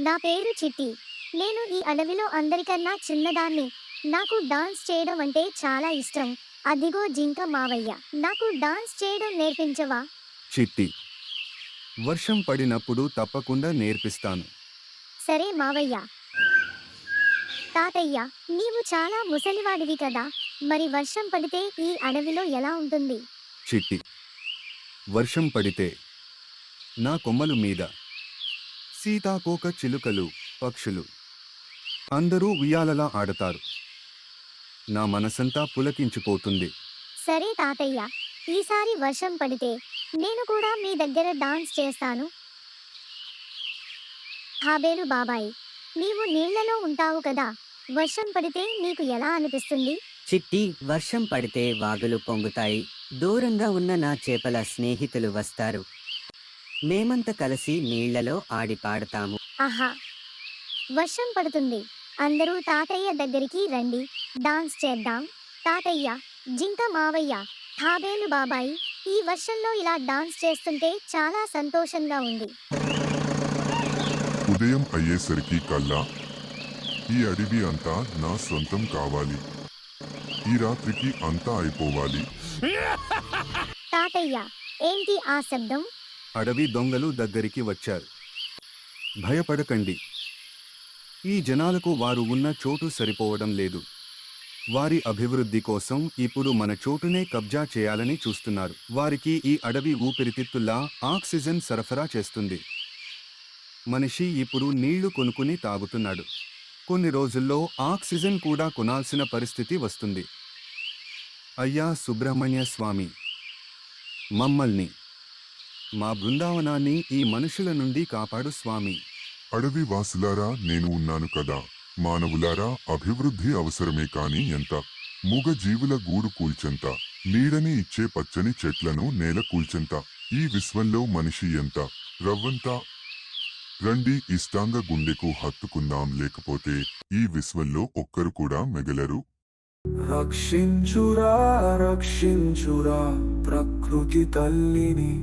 నా పేరు చిట్టి. నేను ఈ అడవిలో అందరికన్నా చిన్నదాన్ని. నాకు డాన్స్ చేయడం అంటే చాలా ఇష్టం. అదిగో జింక మావయ్య. నాకు డాన్స్ చేయడం నేర్పించవా? చిట్టి. వర్షం పడినప్పుడు తప్పకుండా నేర్పిస్తాను. సరే మావయ్య. తాతయ్య నీవు చాలా ముసలివాడివి కదా. మరి వర్షం పడితే ఈ అడవిలో ఎలా ఉంటుంది? చిట్టి. వర్షం పడితే నా కొమ్మలు మీద. సీతాకోక చిలుకలు పక్షులు. అందరూ ఉయ్యాలలా ఆడతారు. నా మనసంతా పులకించిపోతుంది. సరే తాతయ్య ఈసారి వర్షం పడితే నేను కూడా మీ దగ్గర డాన్స్ చేస్తాను. హాబేలు బాబాయ్ నీవు నీళ్ళలో ఉంటావు కదా వర్షం పడితే నీకు ఎలా అనిపిస్తుంది? చిట్టి వర్షం పడితే వాగులు పొంగుతాయి. దూరంగా ఉన్న నా చేపల స్నేహితులు వస్తారు. మేమంత కలిసి నీళ్ళలో ఆడి పాడతాము. ఆహా. వర్షం పడుతుంది. అందరూ తాతయ్య దగ్గరికి రండి. డాన్స్ చేద్దాం. తాతయ్య జింక మావయ్య తాబేలు బాబాయ్ ఈ వర్షంలో ఇలా డాన్స్ చేస్తుంటే చాలా సంతోషంగా ఉంది. ఉదయం అయ్యేసరికి కల్లా ఈ అడవి అంతా నా సొంతం కావాలి. ఈ రాత్రికి అంతా అయిపోవాలి. తాతయ్య ఏంటి ఆ శబ్దం? అడవి దొంగలు దగ్గరికి వచ్చారు. భయపడకండి. ఈ జనాలకు వారు ఉన్న చోటు సరిపోవడం లేదు. వారి అభివృద్ధి కోసం ఇప్పుడు మన చోటునే కబ్జా చేయాలని చూస్తున్నారు. వారికి ఈ అడవి ఊపిరితిత్తులా ఆక్సిజన్ సరఫరా చేస్తుంది. మనిషి ఇప్పుడు నీళ్ళు కొనుక్కుని తాగుతున్నాడు. కొన్ని రోజుల్లో ఆక్సిజన్ కూడా కొనాల్సిన పరిస్థితి వస్తుంది. అయ్యా సుబ్రహ్మణ్య స్వామి మమ్మల్ని మా బృందావనాన్ని ఈ మనుషుల నుండి కాపాడు స్వామి. అడవి వాసులారా నేను ఉన్నాను కదా. మానవులారా అభివృద్ధి అవసరమే కాని ఎంత? మూగ జీవుల గూడు కూల్చెంత? నీడని ఇచ్చే పచ్చని చెట్లను నేల కూల్చెంత? ఈ విశ్వంలో మనిషి ఎంత? రవ్వంత? రండి ఇష్టాంగ గుండెకు హత్తుకుందాం. లేకపోతే ఈ విశ్వంలో ఒక్కరు కూడా మిగలరు. రక్షించురా రక్షించురా ప్రకృతి తల్లిని.